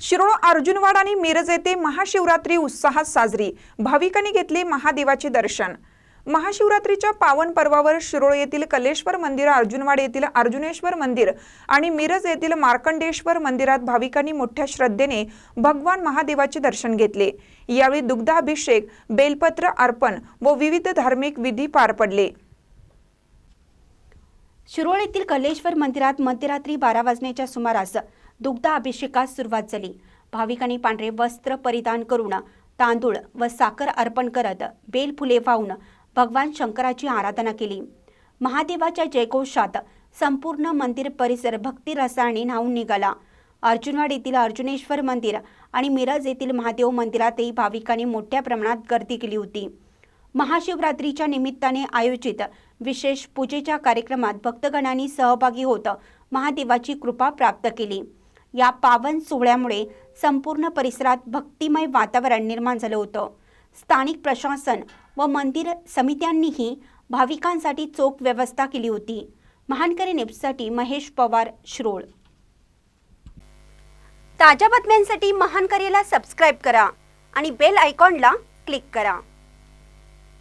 शिरोळ अर्जुनवाड आणि मिरज येथे महाशिवरात्री उत्साहात साजरी. भाविकांनी घेतले महादेवाचे दर्शन. महाशिवरात्रीच्या पावन पर्वावर शिरोळ येथील कलेश्वर मंदिर अर्जुनवाड येथील अर्जुनेश्वर मंदिर आणि मिरज येथील मार्कंडेश्वर मंदिरात भाविकांनी मोठ्या श्रद्धेने भगवान महादेवाचे दर्शन घेतले. यावेळी दुग्धाभिषेक बेलपत्र अर्पण व विविध धार्मिक विधी पार पडले. शिरोळ येथील कलेश्वर मंदिरात मध्यरात्री बारा वाजण्याच्या सुमारास दुग्ध अभिषेकास सुरुवात झाली. भाविकांनी पांढरे वस्त्र परिधान करून तांदूळ व साखर अर्पण करत बेलफुले वाहून भगवान शंकराची आराधना केली. महादेवाच्या जयघोषात संपूर्ण मंदिर परिसर भक्तिरसाने न्हावून निघाला. अर्जुनवाड येथील अर्जुनेश्वर मंदिर आणि मिरज येथील महादेव मंदिरातही भाविकांनी मोठ्या प्रमाणात गर्दी केली होती. महाशिवरात्रीच्या निमित्ताने आयोजित विशेष पूजेच्या कार्यक्रमात भक्तगणांनी सहभागी होत महादेवाची कृपा प्राप्त केली. या पावन सोहळ्यामुळे संपूर्ण परिसरात भक्तिमय वातावरण निर्माण झालं होतं. स्थानिक प्रशासन व मंदिर समित्यांनीही भाविकांसाठी चोख व्यवस्था केली होती. महानकरी न्यूजसाठी महेश पवार श्रोळ. ताज्या बातम्यांसाठी महानकरीला सबस्क्राईब करा आणि बेल आयकॉनला क्लिक करा.